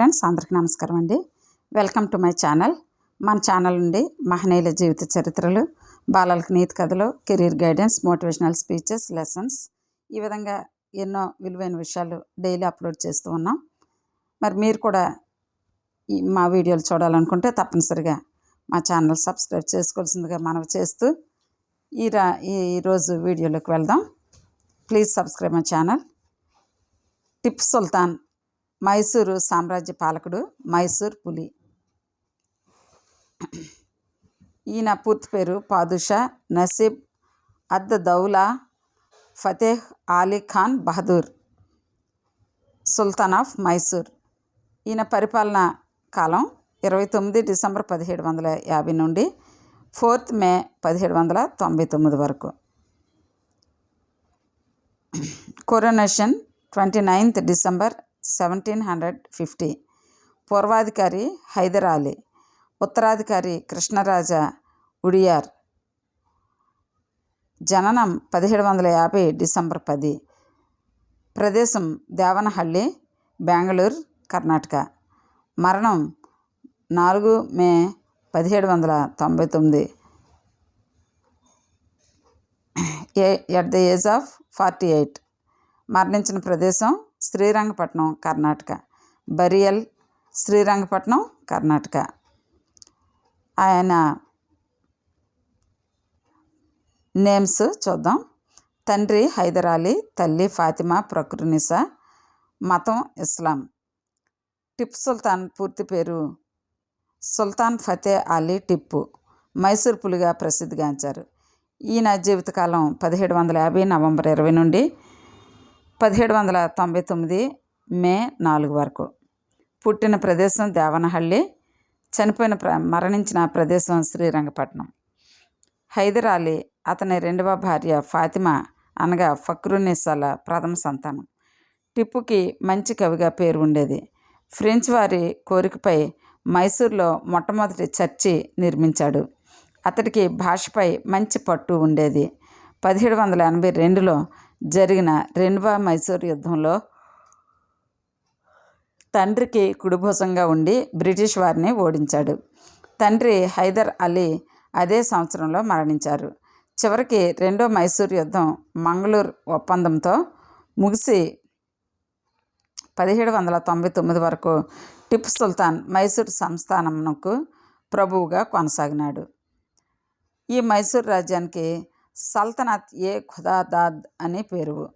Friends అందరికీ నమస్కారం అండి. వెల్కమ్ టు మై ఛానల్ మన ఛానల్ నుండి మహనీయుల జీవిత చరిత్రలు బాలలకు నీతి కథలు career guidance motivational speeches lessons ఈ విధంగా ఎన్నో విలువైన విషయాలు డైలీ అప్లోడ్ చేస్తూ ఉన్నాం. మరి మీరు కూడా ఈ మా వీడియోలు చూడాలనుకుంటే తప్పనిసరిగా మా ఛానల్ సబ్స్క్రైబ్ చేసుకోవాల్సిందిగా మనవి చేస్తూ ఈ రా ఈరోజు వీడియోలోకి వెళ్దాం. Please subscribe my channel Tipu Sultan Mysuru సామ్రాజ్య పాలకుడు మైసూర్ పులి. ఈయన పూర్తి పేరు పాదుషా నసీబ్ అద్ద దౌలా ఫతేహ్ ఆలీ ఖాన్ బహదూర్ సుల్తాన్ ఆఫ్ మైసూర్. ఈయన పరిపాలన కాలం ఇరవై తొమ్మిది డిసెంబర్ పదిహేడు వందల యాభై నుండి ఫోర్త్ మే పదిహేడు వందల తొంభై తొమ్మిది వరకు. Coronation twenty ninth December seventeen hundred fifty. పూర్వాధికారి Hyder Ali ఉత్తరాధికారి కృష్ణరాజ ఉడియార్. జననం పదిహేడు వందల యాభై డిసెంబర్ పది. ప్రదేశం దేవనహళ్ళి బెంగళూరు కర్ణాటక. మరణం నాలుగు మే పదిహేడు వందల తొంభై తొమ్మిది. At the age of forty eight. మరణించిన ప్రదేశం శ్రీరంగపట్నం కర్ణాటక. బరియల్ శ్రీరంగపట్నం కర్ణాటక. ఆయన నేమ్స్ చూద్దాం. తండ్రి హైదర్ అలీ తల్లి ఫాతిమా ప్రకృనిసా మతం ఇస్లాం. టిప్పు సుల్తాన్ పూర్తి పేరు సుల్తాన్ ఫతే అలీ టిప్పు. మైసూర్ పులిగా ప్రసిద్ధిగాంచారు. ఈయన జీవితకాలం పదిహేడు వందల యాభై నవంబర్ ఇరవై నుండి పదిహేడు వందల తొంభై తొమ్మిది మే నాలుగు వరకు. పుట్టిన ప్రదేశం దేవనహళ్ళి చనిపోయిన ప్ర మరణించిన ప్రదేశం శ్రీరంగపట్నం. హైదర్ అలీ అతని రెండవ భార్య ఫాతిమా అనగా ఫక్రునిసాల ప్రథమ సంతానం. టిప్పుకి మంచి కవిగా పేరు ఉండేది. ఫ్రెంచ్ వారి కోరికపై మైసూర్లో మొట్టమొదటి చర్చి నిర్మించాడు. అతడికి భాషపై మంచి పట్టు ఉండేది. పదిహేడు వందల ఎనభై రెండులో జరిగిన రెండవ మైసూర్ యుద్ధంలో తండ్రికి కుడిభుజంగా ఉండి బ్రిటిష్ వారిని ఓడించాడు. తండ్రి హైదర్ అలీ అదే సంవత్సరంలో మరణించారు. చివరికి రెండో మైసూర్ యుద్ధం మంగళూరు ఒప్పందంతో ముగిసి పదిహేడు వందల తొంభై తొమ్మిది వరకు టిప్పు సుల్తాన్ మైసూర్ సంస్థానంకు ప్రభువుగా కొనసాగినాడు. ఈ మైసూర్ రాజ్యానికి సల్తనత్ ఏ ఖుదాదాద్ అనే పేరు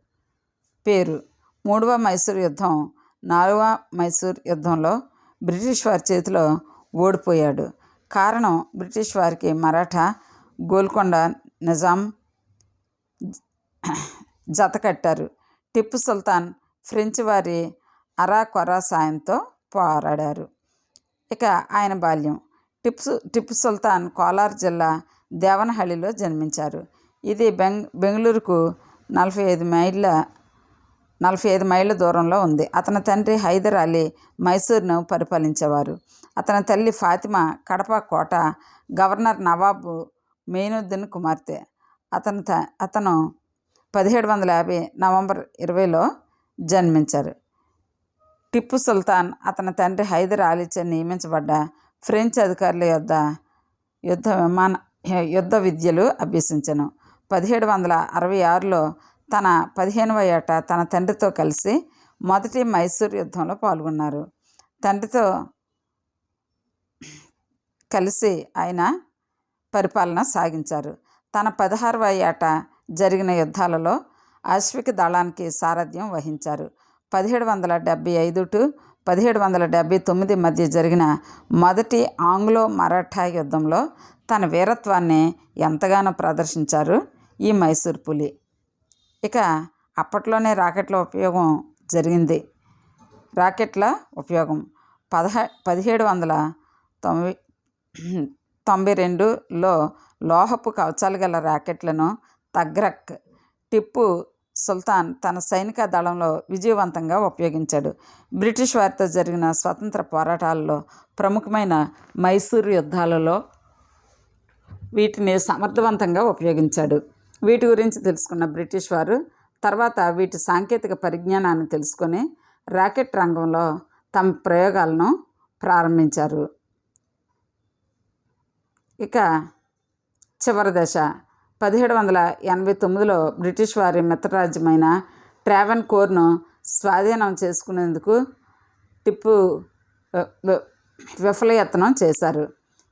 పేరు. మూడవ మైసూర్ యుద్ధం నాలుగవ మైసూర్ యుద్ధంలో బ్రిటిష్ వారి చేతిలో ఓడిపోయాడు. కారణం బ్రిటిష్ వారికి మరాఠా గోల్కొండ నిజాం జత కట్టారు. టిప్పు సుల్తాన్ ఫ్రెంచ్ వారి అరాకొరా సాయంతో పోరాడారు. ఇక ఆయన బాల్యం. టిప్పు టిప్పు సుల్తాన్ కోలార్ జిల్లా దేవనహళ్ళిలో జన్మించారు. ఇది బెంగ్ బెంగళూరుకు నలభై ఐదు మైళ్ళ నలభై ఐదు మైళ్ళ దూరంలో ఉంది. అతని తండ్రి హైదర్ అలీ మైసూర్ను పరిపాలించేవారు. అతని తల్లి ఫాతిమా కడప కోట గవర్నర్ నవాబు మెయినుద్దీన్ కుమార్తె. అతను త అతను పదిహేడు వందల యాభై నవంబర్ ఇరవైలో జన్మించారు. టిప్పు సుల్తాన్ అతని తండ్రి హైదర్ ఆలీచే నియమించబడ్డ ఫ్రెంచ్ అధికారుల యొద్ద యుద్ధ విమాన యుద్ధ విద్యలు అభ్యసించను. పదిహేడు వందల అరవై ఆరులో తన పదిహేనవ ఏట తన తండ్రితో కలిసి మొదటి మైసూర్ యుద్ధంలో పాల్గొన్నారు. తండ్రితో కలిసి ఆయన పరిపాలన సాగించారు. తన పదహారవ ఏట జరిగిన యుద్ధాలలో అశ్విక్ దళానికి సారథ్యం వహించారు. పదిహేడు వందల డెబ్భై ఐదు టు పదిహేడు వందల డెబ్భై తొమ్మిది మధ్య జరిగిన మొదటి ఆంగ్లో మరాఠా యుద్ధంలో తన వీరత్వాన్ని ఎంతగానో ప్రదర్శించారు. ఈ మైసూర్ పులి. ఇక అప్పట్లోనే రాకెట్ల ఉపయోగం జరిగింది. రాకెట్ల ఉపయోగం. పదహ పదిహేడు వందల తొంభై తొంభై రెండులో లోహపు కవచాలు గల రాకెట్లను తగ్రక్ టిప్పు సుల్తాన్ తన సైనిక దళంలో విజయవంతంగా ఉపయోగించాడు. బ్రిటిష్ వారితో జరిగిన స్వతంత్ర పోరాటాలలో ప్రముఖమైన మైసూరు యుద్ధాలలో వీటిని సమర్థవంతంగా ఉపయోగించాడు. వీటి గురించి తెలుసుకున్న బ్రిటిష్ వారు తర్వాత వీటి సాంకేతిక పరిజ్ఞానాన్ని తెలుసుకొని రాకెట్ రంగంలో తమ ప్రయోగాలను ప్రారంభించారు. ఇక చివరి దశ. పదిహేడు వందల ఎనభై తొమ్మిదిలో బ్రిటిష్ వారి మిత్రరాజ్యమైన ట్రావెన్ కోర్ను స్వాధీనం చేసుకునేందుకు టిప్పు విఫలయత్నం చేశారు.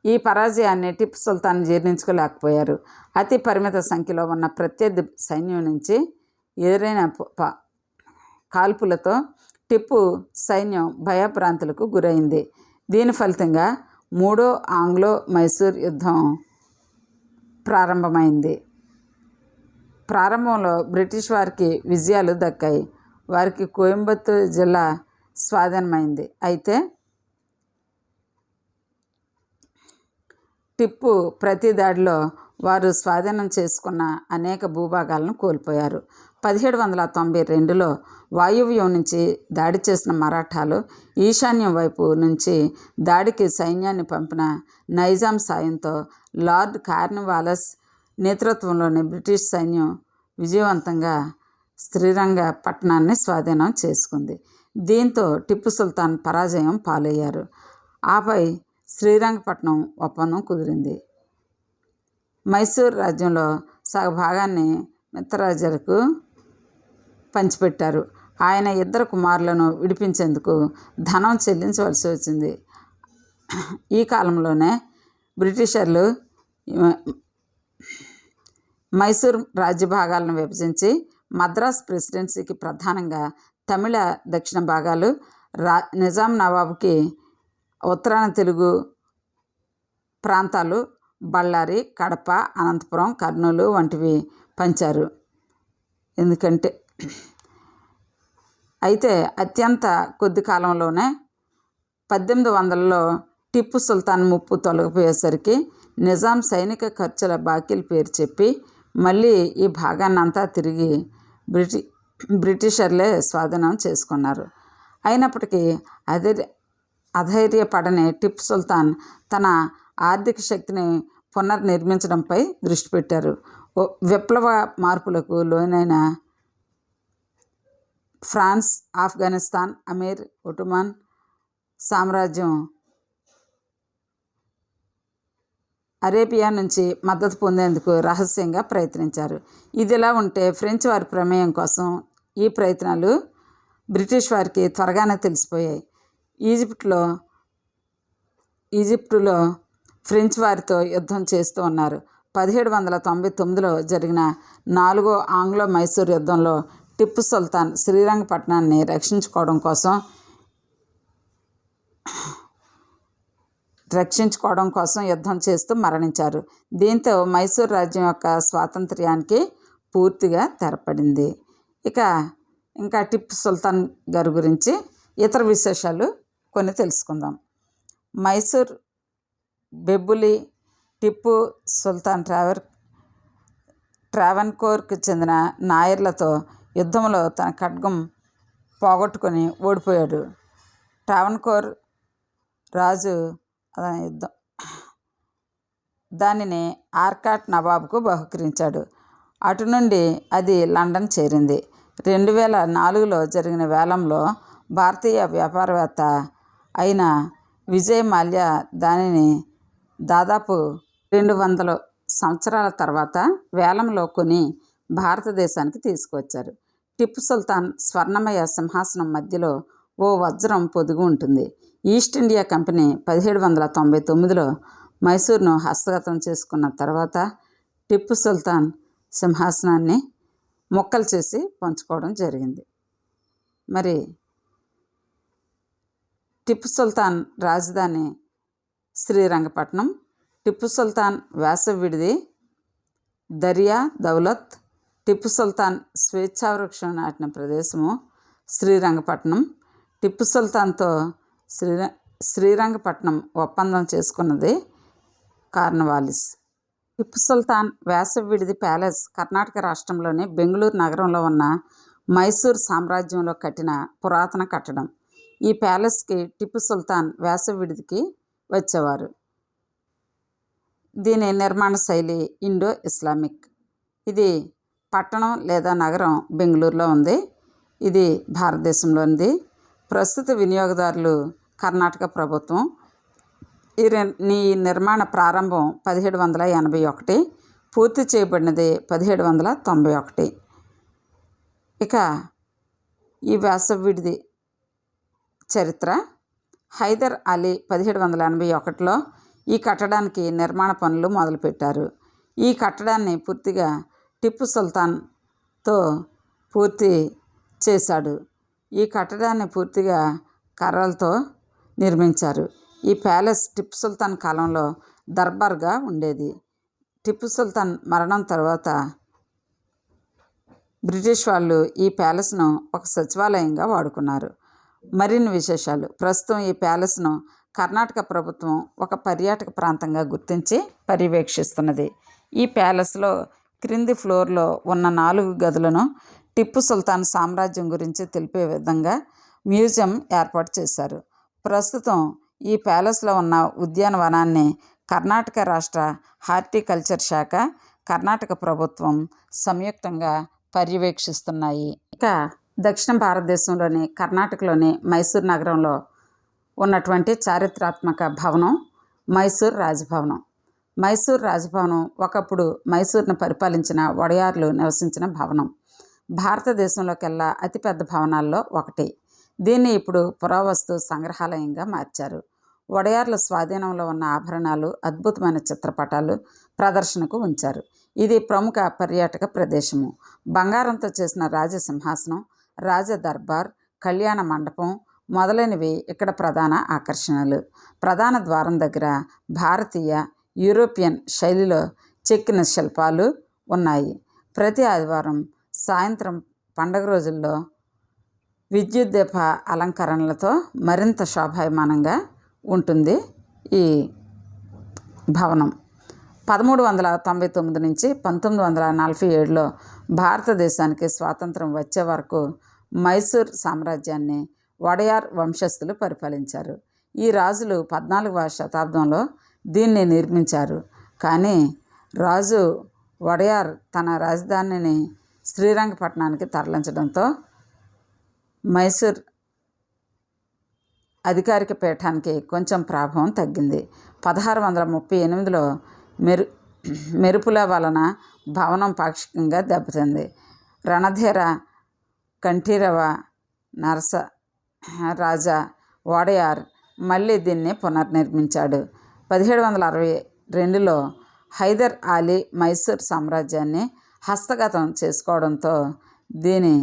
ఈ పరాజయాన్ని టిప్పు సుల్తాన్ జీర్ణించుకోలేకపోయారు. అతి పరిమిత సంఖ్యలో ఉన్న ప్రత్యర్థి సైన్యం నుంచి ఎదురైన కాల్పులతో టిప్పు సైన్యం భయభ్రాంతులకు గురైంది. దీని ఫలితంగా మూడో ఆంగ్లో మైసూర్ యుద్ధం ప్రారంభమైంది. ప్రారంభంలో బ్రిటిష్ వారికి విజయాలు దక్కాయి. వారికి కోయంబత్తూరు జిల్లా స్వాధీనమైంది. అయితే టిప్పు ప్రతి దాడిలో వారు స్వాధీనం చేసుకున్న అనేక భూభాగాలను కోల్పోయారు. పదిహేడు వందల తొంభై రెండులో వాయువ్యం నుంచి దాడి చేసిన మరాఠాలు ఈశాన్యం వైపు నుంచి దాడికి సైన్యాన్ని పంపిన నైజాం సాయంతో లార్డ్ కార్నివాలస్ నేతృత్వంలోని బ్రిటిష్ సైన్యం విజయవంతంగా శ్రీరంగ పట్టణాన్ని స్వాధీనం చేసుకుంది. దీంతో టిప్పు సుల్తాన్ పరాజయం పాలయ్యారు. ఆపై శ్రీరంగపట్నం ఒప్పందం కుదిరింది. మైసూర్ రాజ్యంలో సగభాగాన్ని మిత్రరాజులకు పంచిపెట్టారు. ఆయన ఇద్దరు కుమారులను విడిపించేందుకు ధనం చెల్లించవలసి వచ్చింది. ఈ కాలంలోనే బ్రిటిషర్లు మైసూర్ రాజ్య భాగాలను విభజించి మద్రాస్ ప్రెసిడెన్సీకి ప్రధానంగా తమిళ దక్షిణ భాగాలు రా నిజాం నవాబుకి ఉత్తరాన తెలుగు ప్రాంతాలు బళ్ళారి కడప అనంతపురం కర్నూలు వంటివి పంచారు. ఎందుకంటే అయితే అత్యంత కొద్ది కాలంలోనే పద్దెనిమిది వందలలో టిప్పు సుల్తాన్ ముప్పు తొలగిపోయేసరికి నిజాం సైనిక ఖర్చుల బాకీల పేరు చెప్పి మళ్ళీ ఈ భాగాన్నంతా తిరిగి బ్రిటి బ్రిటిషర్లే స్వాధీనం చేసుకున్నారు. అయినప్పటికీ అదే అధైర్యపడని టిప్పు సుల్తాన్ తన ఆర్థిక శక్తిని పునర్నిర్మించడంపై దృష్టి పెట్టారు. విప్లవ మార్పులకు లోనైన ఫ్రాన్స్ ఆఫ్ఘనిస్తాన్ అమీర్ ఒటుమాన్ సామ్రాజ్యం అరేబియా నుంచి మద్దతు పొందేందుకు రహస్యంగా ప్రయత్నించారు. ఇదిలా ఉంటే ఫ్రెంచ్ వారి ప్రమేయం కోసం ఈ ప్రయత్నాలు బ్రిటిష్ వారికి త్వరగానే తెలిసిపోయాయి. ఈజిప్ట్లో ఈజిప్టులో ఫ్రెంచ్ వారితో యుద్ధం చేస్తూ ఉన్నారు. పదిహేడు వందల తొంభై తొమ్మిదిలో జరిగిన నాలుగో ఆంగ్లో మైసూర్ యుద్ధంలో టిప్పు సుల్తాన్ శ్రీరంగపట్నాన్ని రక్షించుకోవడం కోసం రక్షించుకోవడం కోసం యుద్ధం చేస్తూ మరణించారు. దీంతో మైసూర్ రాజ్యం యొక్క స్వాతంత్ర్యానికి పూర్తిగా తెరపడింది. ఇక ఇంకా టిప్పు సుల్తాన్ గారి గురించి ఇతర విశేషాలు కొన్ని తెలుసుకుందాం. మైసూర్ బెబ్బులి టిప్పు సుల్తాన్ ట్రావెర్ ట్రావెన్కోర్కు చెందిన నాయర్లతో యుద్ధంలో తన ఖడ్గం పోగొట్టుకొని ఓడిపోయాడు. ట్రావెన్కోర్ రాజు యుద్ధం. దానిని ఆర్కాట్ నవాబుకు బహుకరించాడు. అటు నుండి అది లండన్ చేరింది. రెండు వేల నాలుగులో జరిగిన వేలంలో భారతీయ వ్యాపారవేత్త అయిన విజయ్ మాల్యా దానిని దాదాపు రెండు వందల సంవత్సరాల తర్వాత వేలంలో కొని భారతదేశానికి తీసుకువచ్చారు. టిప్పు సుల్తాన్ స్వర్ణమయ సింహాసనం మధ్యలో ఓ వజ్రం పొదుగు ఉంటుంది. ఈస్ట్ ఇండియా కంపెనీ పదిహేడు వందల తొంభై తొమ్మిదిలో మైసూర్ను హస్తగతం చేసుకున్న తర్వాత టిప్పు సుల్తాన్ సింహాసనాన్ని మొక్కలు చేసి పంచుకోవడం జరిగింది. మరి టిప్పు సుల్తాన్ రాజధాని శ్రీరంగపట్నం టిప్పు సుల్తాన్ వేసవి విడిది దరియా దౌలత్ టిప్పు సుల్తాన్ స్వేచ్ఛావృక్షం నాటిన ప్రదేశము శ్రీరంగపట్నం. టిప్పు సుల్తాన్తో శ్రీర శ్రీరంగపట్నం ఒప్పందం చేసుకున్నది కార్నవాలిస్. టిప్పు సుల్తాన్ వేసవి విడిది ప్యాలెస్ కర్ణాటక రాష్ట్రంలోని బెంగళూరు నగరంలో ఉన్న మైసూర్ సామ్రాజ్యంలో కట్టిన పురాతన కట్టడం. ఈ ప్యాలెస్కి టిప్పు సుల్తాన్ వేసవి విడిదికి వచ్చేవారు. దీని నిర్మాణ శైలి ఇండో ఇస్లామిక్. ఇది పట్టణం లేదా నగరం బెంగళూరులో ఉంది. ఇది భారతదేశంలోనిది. ప్రస్తుత వినియోగదారులు కర్ణాటక ప్రభుత్వం. ఈ రెన్ నిర్మాణ ప్రారంభం పదిహేడు వందల ఎనభై ఒకటి. పూర్తి చేయబడినది పదిహేడు వందల తొంభై ఒకటి. ఇక ఈ వేసవిడిది చరిత్ర. హైదర్ అలీ పదిహేడు వందల ఎనభై ఒకటిలో ఈ కట్టడానికి నిర్మాణ పనులు మొదలుపెట్టారు. ఈ కట్టడాన్ని పూర్తిగా టిప్పు సుల్తాన్తో పూర్తి చేశాడు. ఈ కట్టడాన్ని పూర్తిగా కర్రలతో నిర్మించారు. ఈ ప్యాలెస్ టిప్పు సుల్తాన్ కాలంలో దర్బార్గా ఉండేది. టిప్పు సుల్తాన్ మరణం తర్వాత బ్రిటిష్ వాళ్ళు ఈ ప్యాలెస్ను ఒక సచివాలయంగా వాడుకున్నారు. మరిన్ని విశేషాలు. ప్రస్తుతం ఈ ప్యాలెస్ను కర్ణాటక ప్రభుత్వం ఒక పర్యాటక ప్రాంతంగా గుర్తించి పర్యవేక్షిస్తున్నది. ఈ ప్యాలెస్లో క్రింది ఫ్లోర్లో ఉన్న నాలుగు గదులను టిప్పు సుల్తాన్ సామ్రాజ్యం గురించి తెలిపే విధంగా మ్యూజియం ఏర్పాటు చేశారు. ప్రస్తుతం ఈ ప్యాలెస్లో ఉన్న ఉద్యానవనాన్ని కర్ణాటక రాష్ట్ర హార్టికల్చర్ శాఖ కర్ణాటక ప్రభుత్వం సంయుక్తంగా పర్యవేక్షిస్తున్నాయి. ఇక దక్షిణ భారతదేశంలోని కర్ణాటకలోని మైసూర్ నగరంలో ఉన్నటువంటి చారిత్రాత్మక భవనం మైసూర్ రాజభవనం. మైసూర్ రాజభవనం ఒకప్పుడు మైసూర్ను పరిపాలించిన వడయార్లు నివసించిన భవనం. భారతదేశంలోకెల్లా అతిపెద్ద భవనాల్లో ఒకటి. దీన్ని ఇప్పుడు పురావస్తు సంగ్రహాలయంగా మార్చారు. వడయార్ల స్వాధీనంలో ఉన్న ఆభరణాలు అద్భుతమైన చిత్రపటాలు ప్రదర్శనకు ఉంచారు. ఇది ప్రముఖ పర్యాటక ప్రదేశము. బంగారంతో చేసిన రాజసింహాసనం రాజదర్బార్ కళ్యాణ మండపం మొదలైనవి ఇక్కడ ప్రధాన ఆకర్షణలు. ప్రధాన ద్వారం దగ్గర భారతీయ యూరోపియన్ శైలిలో చెక్కిన శిల్పాలు ఉన్నాయి. ప్రతి ఆదివారం సాయంత్రం పండగ రోజుల్లో విద్యుత్ దీప అలంకరణలతో మరింత శోభాయమానంగా ఉంటుంది ఈ భవనం. పదమూడు వందల తొంభై తొమ్మిది నుంచి పంతొమ్మిది వందల నలభై ఏడులో భారతదేశానికి స్వాతంత్రం వచ్చే వరకు మైసూర్ సామ్రాజ్యాన్ని వడయార్ వంశస్థులు పరిపాలించారు. ఈ రాజులు పద్నాలుగవ శతాబ్దంలో దీన్ని నిర్మించారు. కానీ రాజు వడయార్ తన రాజధానిని శ్రీరంగపట్నానికి తరలించడంతో మైసూర్ అధికారిక పీఠానికి కొంచెం ప్రభావం తగ్గింది. పదహారు వందల ముప్పై ఎనిమిదిలో మెరు మెరుపుల వలన భవనం పాక్షికంగా దెబ్బతింది. రణధీర కంఠీరవ నరస రాజా ఓడయార్ మళ్ళీ దీన్ని పునర్నిర్మించాడు. పదిహేడు వందల అరవై రెండులో హైదర్ అలీ మైసూర్ సామ్రాజ్యాన్ని హస్తగతం చేసుకోవడంతో దీని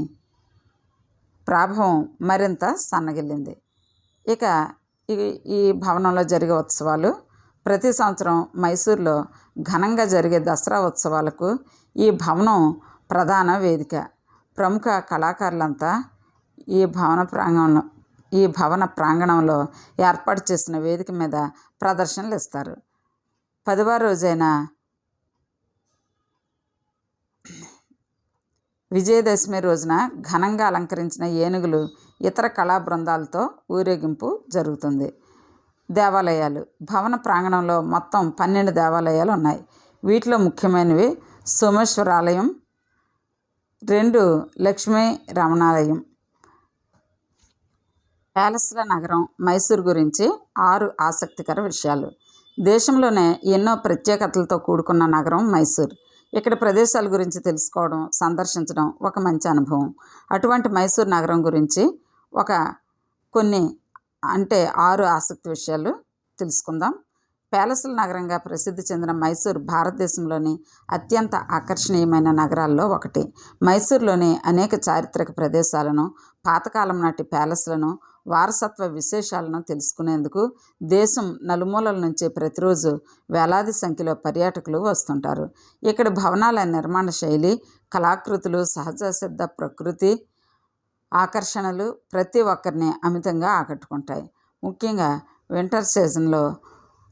ప్రాభవం మరింత సన్నగిల్లింది. ఇక ఈ ఈ భవనంలో జరిగే ఉత్సవాలు ప్రతి సంవత్సరం మైసూర్లో ఘనంగా జరిగే దసరా ఉత్సవాలకు ఈ భవనం ప్రధాన వేదిక. ప్రముఖ కళాకారులంతా ఈ భవన ప్రాంగణంలో ఈ భవన ప్రాంగణంలో ఏర్పాటు చేసిన వేదిక మీద ప్రదర్శనలు ఇస్తారు. పదవ రోజైన విజయదశమి రోజున ఘనంగా అలంకరించిన ఏనుగులు ఇతర కళా బృందాలతో ఊరేగింపు జరుగుతుంది. దేవాలయాలు. భవన ప్రాంగణంలో మొత్తం పన్నెండు దేవాలయాలు ఉన్నాయి. వీటిలో ముఖ్యమైనవి సోమేశ్వరాలయం రెండు లక్ష్మీ రమణాలయం ప్యాలెస్ల నగరం మైసూర్ గురించి ఆరు ఆసక్తికర విషయాలు. దేశంలోనే ఎన్నో ప్రత్యేకతలతో కూడుకున్న నగరం మైసూర్. ఇక్కడ ప్రదేశాల గురించి తెలుసుకోవడం సందర్శించడం ఒక మంచి అనుభవం. అటువంటి మైసూర్ నగరం గురించి ఒక కొన్ని అంటే ఆరు ఆసక్తి విషయాలు తెలుసుకుందాం. ప్యాలెస్ల నగరంగా ప్రసిద్ధి చెందిన మైసూర్ భారతదేశంలోని అత్యంత ఆకర్షణీయమైన నగరాల్లో ఒకటి. మైసూర్లోని అనేక చారిత్రక ప్రదేశాలను పాతకాలం నాటి ప్యాలెస్లను వారసత్వ విశేషాలను తెలుసుకునేందుకు దేశం నలుమూలల నుంచి ప్రతిరోజు వేలాది సంఖ్యలో పర్యాటకులు వస్తుంటారు. ఇక్కడ భవనాల నిర్మాణ శైలి కళాకృతులు సహజ సిద్ధ ప్రకృతి ఆకర్షణలు ప్రతి ఒక్కరిని అమితంగా ఆకట్టుకుంటాయి. ముఖ్యంగా వింటర్ సీజన్లో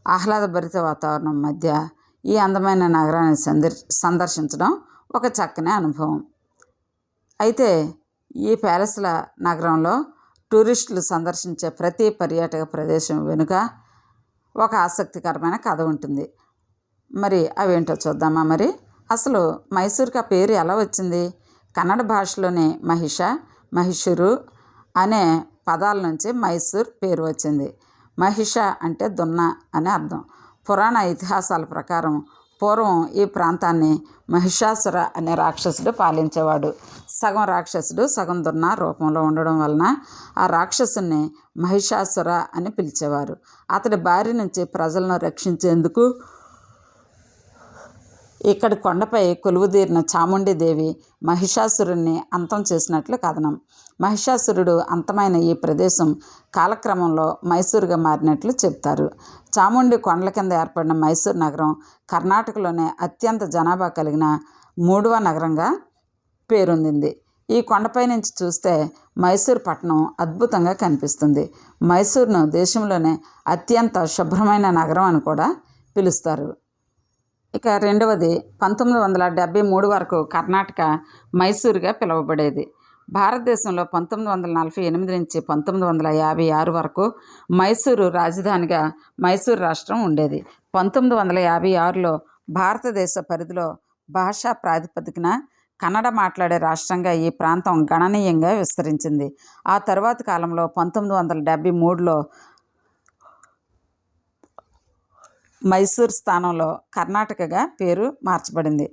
ఆహ్లాదభరిత వాతావరణం మధ్య ఈ అందమైన నగరాన్ని సందర్ సందర్శించడం ఒక చక్కని అనుభవం. అయితే ఈ ప్యాలెస్ల నగరంలో టూరిస్టులు సందర్శించే ప్రతి పర్యాటక ప్రదేశం వెనుక ఒక ఆసక్తికరమైన కథ ఉంటుంది. మరి అవేంటో చూద్దామా మరి? అసలు మైసూర్కి ఆ పేరు ఎలా వచ్చింది? కన్నడ భాషలోని మహిష మహిషురు అనే పదాల నుంచి మైసూర్ పేరు వచ్చింది. మహిష అంటే దున్న అని అర్థం. పురాణ ఇతిహాసాల ప్రకారం పూర్వం ఈ ప్రాంతాన్ని మహిషాసుర అనే రాక్షసుడు పాలించేవాడు. సగం రాక్షసుడు సగం దున్న రూపంలో ఉండడం వలన ఆ రాక్షసుని మహిషాసుర అని పిలిచేవారు. అతడి బారి నుంచి ప్రజలను రక్షించేందుకు ఇక్కడ కొండపై కొలువుదీరిన చాముండీదేవి మహిషాసురుణ్ణి అంతం చేసినట్లు కథనం. మహిషాసురుడు అంతమైన ఈ ప్రదేశం కాలక్రమంలో మైసూరుగా మారినట్లు చెప్తారు. చాముండి కొండల కింద ఏర్పడిన మైసూర్ నగరం కర్ణాటకలోనే అత్యంత జనాభా కలిగిన మూడవ నగరంగా పేరొందింది. ఈ కొండపై నుంచి చూస్తే మైసూర్ పట్టణం అద్భుతంగా కనిపిస్తుంది. మైసూర్ను దేశంలోనే అత్యంత శుభ్రమైన నగరం అని కూడా పిలుస్తారు. ఇక రెండవది పంతొమ్మిది వందల డెబ్భై మూడు వరకు కర్ణాటక మైసూరుగా పిలువబడేది. భారతదేశంలో పంతొమ్మిది వందల నలభై ఎనిమిది నుంచి పంతొమ్మిది వందల యాభై ఆరు వరకు మైసూరు రాజధానిగా మైసూరు రాష్ట్రం ఉండేది. పంతొమ్మిది వందల యాభై ఆరులో భారతదేశ పరిధిలో భాషా ప్రాతిపదికన కన్నడ మాట్లాడే రాష్ట్రంగా ఈ ప్రాంతం గణనీయంగా విస్తరించింది. ఆ తరువాతి కాలంలో పంతొమ్మిది వందల డెబ్భై మూడులో మైసూర్ స్థానంలో కర్ణాటకగా పేరు మార్చబడింది.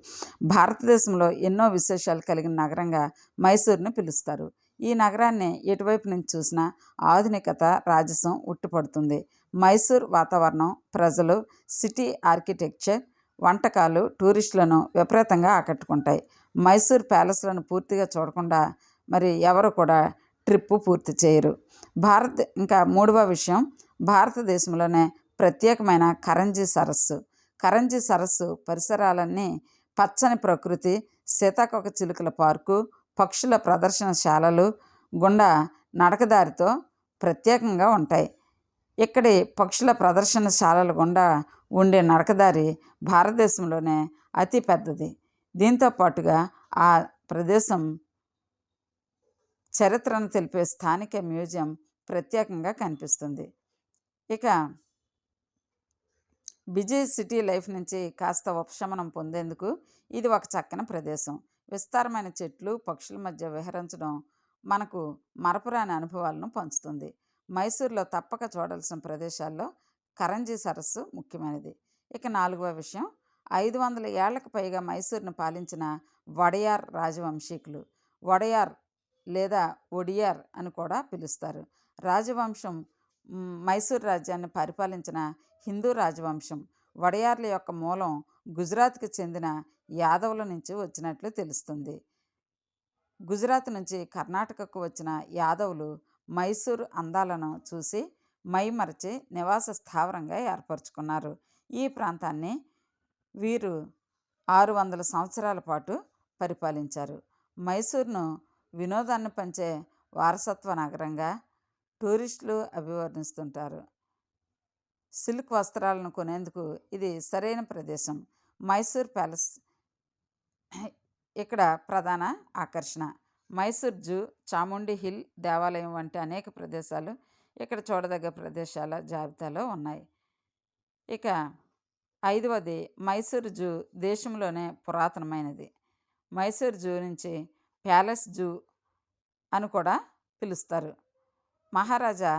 భారతదేశంలో ఎన్నో విశేషాలు కలిగిన నగరంగా మైసూర్ను పిలుస్తారు. ఈ నగరాన్ని ఎటువైపు నుంచి చూసినా ఆధునికత రాజసం ఉట్టిపడుతుంది. మైసూర్ వాతావరణం ప్రజలు సిటీ ఆర్కిటెక్చర్ వంటకాలు టూరిస్టులను విపరీతంగా ఆకట్టుకుంటాయి. మైసూర్ ప్యాలెస్లను పూర్తిగా చూడకుండా మరి ఎవరు కూడా ట్రిప్పు పూర్తి చేయరు. భారత్ ఇంకా మూడవ విషయం భారతదేశంలోనే ప్రత్యేకమైన కరంజీ సరస్సు. కరంజీ సరస్సు పరిసరాలన్నీ పచ్చని ప్రకృతి సీతాకోక చిలుకల పార్కు పక్షుల ప్రదర్శనశాలలు గుండా నడకదారితో ప్రత్యేకంగా ఉంటాయి. ఇక్కడి పక్షుల ప్రదర్శనశాలల గుండా ఉండే నడకదారి భారతదేశంలోనే అతి పెద్దది. దీంతో పాటుగా ఆ ప్రదేశం చరిత్రను తెలిపే స్థానిక మ్యూజియం ప్రత్యేకంగా కనిపిస్తుంది. ఇక బిజీ సిటీ లైఫ్ నుంచి కాస్త ఉపశమనం పొందేందుకు ఇది ఒక చక్కని ప్రదేశం. విస్తారమైన చెట్లు పక్షుల మధ్య విహరించడం మనకు మరపురాని అనుభవాలను పంచుతుంది. మైసూర్లో తప్పక చూడాల్సిన ప్రదేశాల్లో కరంజీ సరస్సు ముఖ్యమైనది. ఇక నాలుగవ విషయం ఐదు వందల ఏళ్ళకు పైగా మైసూర్ను పాలించిన వడయార్ రాజవంశీకులు. వడయార్ లేదా ఒడియార్ అని కూడా పిలుస్తారు. రాజవంశం మైసూర్ రాజ్యాన్ని పరిపాలించిన హిందూ రాజవంశం వడయార్ల యొక్క మూలం గుజరాత్కి చెందిన యాదవుల నుంచి వచ్చినట్లు తెలుస్తుంది. గుజరాత్ నుంచి కర్ణాటకకు వచ్చిన యాదవులు మైసూర్ అందాలను చూసి మైమరచి నివాస స్థావరంగా ఏర్పరచుకున్నారు. ఈ ప్రాంతాన్ని వీరు ఆరు వందల సంవత్సరాల పాటు పరిపాలించారు. మైసూర్ను వినోదాన్ని పంచే వారసత్వ నగరంగా టూరిస్టులు అభివర్ణిస్తుంటారు. సిల్క్ వస్త్రాలను కొనేందుకు ఇది సరైన ప్రదేశం. మైసూర్ ప్యాలెస్ ఇక్కడ ప్రధాన ఆకర్షణ. మైసూర్ జూ చాముండి హిల్ దేవాలయం వంటి అనేక ప్రదేశాలు ఇక్కడ చూడదగ్గ ప్రదేశాల జాబితాలో ఉన్నాయి. ఇక ఐదవది మైసూర్ జూ దేశంలోనే పురాతనమైనది. మైసూర్ జూ నుంచి ప్యాలెస్ జూ అని కూడా పిలుస్తారు. మహారాజా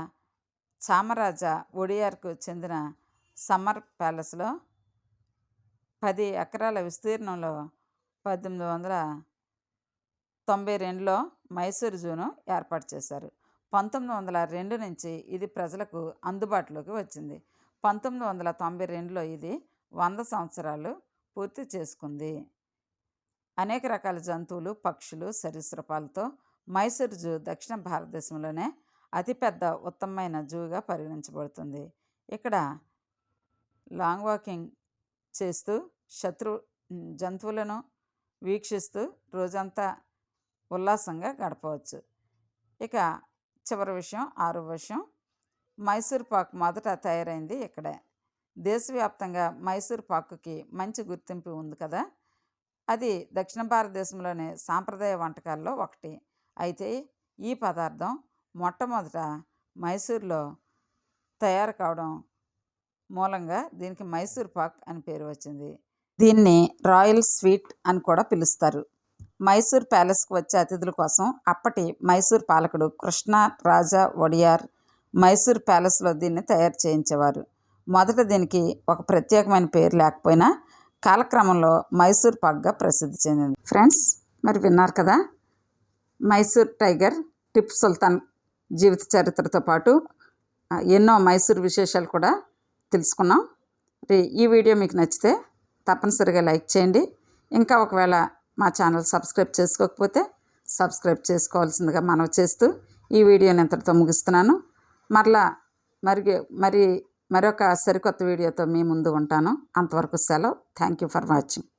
చామరాజా ఒడియార్కు చెందిన సమ్మర్ ప్యాలెస్లో పది ఎకరాల విస్తీర్ణంలో పద్దెనిమిది వందల తొంభై రెండులో మైసూరు జూను ఏర్పాటు చేశారు. పంతొమ్మిది వందల రెండు నుంచి ఇది ప్రజలకు అందుబాటులోకి వచ్చింది. పంతొమ్మిది వందల తొంభై రెండులో ఇది వంద సంవత్సరాలు పూర్తి చేసుకుంది. అనేక రకాల జంతువులు పక్షులు సరీసృపాలతో మైసూరు జూ దక్షిణ భారతదేశంలోనే అతిపెద్ద ఉత్తమమైన జూగా పరిగణించబడుతుంది. ఇక్కడ లాంగ్ వాకింగ్ చేస్తూ శత్రు జంతువులను వీక్షిస్తూ రోజంతా ఉల్లాసంగా గడపవచ్చు. ఇక చివరి విషయం ఆరో విషయం. మైసూర్ పాక్ మొదట తయారైంది ఇక్కడే. దేశవ్యాప్తంగా మైసూర్ పాకుకి మంచి గుర్తింపు ఉంది కదా. అది దక్షిణ భారతదేశంలోని సాంప్రదాయ వంటకాల్లో ఒకటి. అయితే ఈ పదార్థం మొట్టమొదట మైసూర్లో తయారు కావడం మూలంగా దీనికి మైసూర్ పాక్ అని పేరు వచ్చింది. దీన్ని రాయల్ స్వీట్ అని కూడా పిలుస్తారు. మైసూర్ ప్యాలెస్కి వచ్చే అతిథుల కోసం అప్పటి మైసూర్ పాలకుడు కృష్ణ రాజా ఒడియార్ మైసూర్ ప్యాలెస్లో దీన్ని తయారు చేయించేవారు. మొదట దీనికి ఒక ప్రత్యేకమైన పేరు లేకపోయినా కాలక్రమంలో మైసూర్ పాక్గా ప్రసిద్ధి చెందింది. ఫ్రెండ్స్ మరి విన్నారు కదా? మైసూర్ టైగర్ టిప్పు సుల్తాన్ జీవిత చరిత్రతో పాటు ఎన్నో మైసూర్ విశేషాలు కూడా తెలుసుకున్నాం. ఈ వీడియో మీకు నచ్చితే తప్పనిసరిగా లైక్ చేయండి. ఇంకా ఒకవేళ మా ఛానల్ సబ్స్క్రైబ్ చేసుకోకపోతే సబ్స్క్రైబ్ చేసుకోవాల్సిందిగా మనవి చేస్తూ ఈ వీడియోని ఇంతటితో ముగిస్తున్నాను. మరలా మరి మరి మరొక సరికొత్త వీడియోతో మీ ముందు ఉంటాను. అంతవరకు సెలవు. Thank you for watching